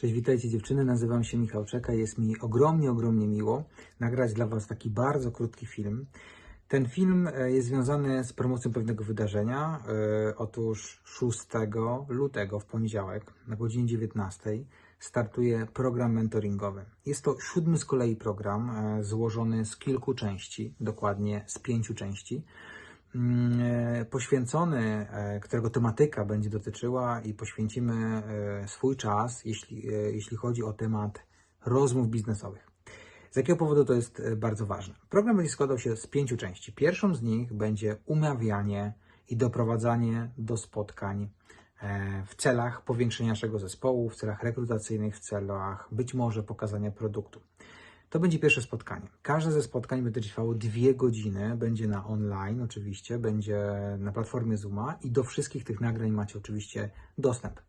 Cześć, witajcie dziewczyny, nazywam się Michał Czeka. Jest mi ogromnie, ogromnie miło nagrać dla Was taki bardzo krótki film. Ten film e, jest związany z promocją pewnego wydarzenia. E, Otóż 6 lutego w poniedziałek na godzinie 19 startuje program mentoringowy. Jest to siódmy z kolei program e, złożony z kilku części, dokładnie z pięciu części poświęcony, e, którego tematyka będzie dotyczyła i poświęcimy e, swój czas, jeśli, e, jeśli chodzi o temat rozmów biznesowych. Z jakiego powodu to jest e, bardzo ważne? Program będzie składał się z pięciu części. Pierwszą z nich będzie umawianie i doprowadzanie do spotkań e, w celach powiększenia naszego zespołu, w celach rekrutacyjnych, w celach być może pokazania produktu. To będzie pierwsze spotkanie. Każde ze spotkań będzie trwało dwie godziny, będzie na online oczywiście, będzie na platformie Zooma i do wszystkich tych nagrań macie oczywiście dostęp.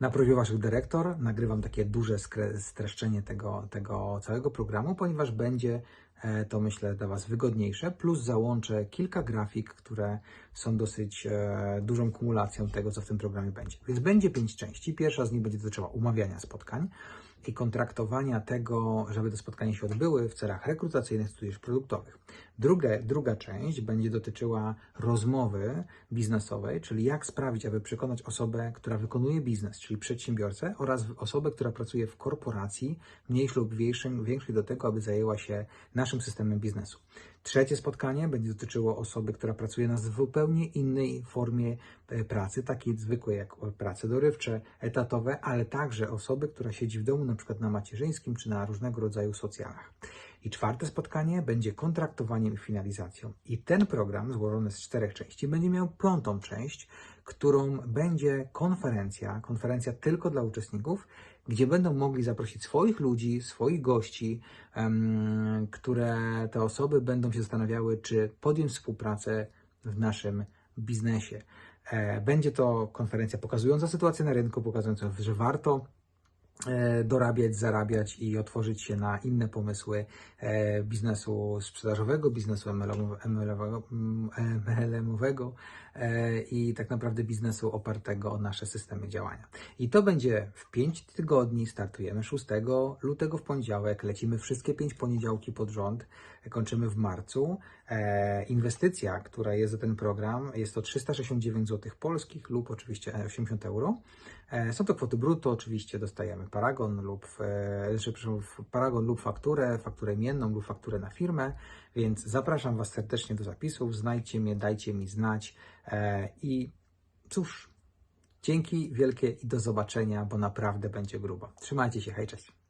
Na prośbę Waszych dyrektor nagrywam takie duże streszczenie tego, tego całego programu, ponieważ będzie e, to myślę dla Was wygodniejsze, plus załączę kilka grafik, które są dosyć e, dużą kumulacją tego, co w tym programie będzie. Więc będzie pięć części. Pierwsza z nich będzie dotyczyła umawiania spotkań i kontraktowania tego, żeby te spotkania się odbyły w celach rekrutacyjnych, tudzież produktowych. Druga, druga część będzie dotyczyła rozmowy biznesowej, czyli jak sprawić, aby przekonać osobę, która wykonuje biznes, czyli przedsiębiorcę, oraz osobę, która pracuje w korporacji, mniejszej lub większej, większej do tego, aby zajęła się naszym systemem biznesu. Trzecie spotkanie będzie dotyczyło osoby, która pracuje na zupełnie innej formie pracy, takiej zwykłej jak prace dorywcze, etatowe, ale także osoby, która siedzi w domu, na przykład na macierzyńskim czy na różnego rodzaju socjalach. I czwarte spotkanie będzie kontraktowaniem i finalizacją. I ten program, złożony z czterech części, będzie miał piątą część, którą będzie konferencja, konferencja tylko dla uczestników, gdzie będą mogli zaprosić swoich ludzi, swoich gości, em, które te osoby będą się zastanawiały, czy podjąć współpracę w naszym biznesie. E, Będzie to konferencja pokazująca sytuację na rynku, pokazująca, że warto dorabiać, zarabiać i otworzyć się na inne pomysły e, biznesu sprzedażowego, biznesu MLM-owego, MLM-owego e, i tak naprawdę biznesu opartego o nasze systemy działania. I to będzie w 5 tygodni, startujemy 6 lutego w poniedziałek, lecimy wszystkie 5 poniedziałki pod rząd, kończymy w marcu. E, Inwestycja, która jest za ten program, jest to 369 zł polskich lub oczywiście 80 euro. E, Są to kwoty brutto, oczywiście dostajemy paragon lub, e, znaczy, paragon lub fakturę, fakturę imienną lub fakturę na firmę, więc zapraszam Was serdecznie do zapisów, znajdźcie mnie, dajcie mi znać e, i cóż, dzięki wielkie i do zobaczenia, bo naprawdę będzie grubo. Trzymajcie się, hej, cześć.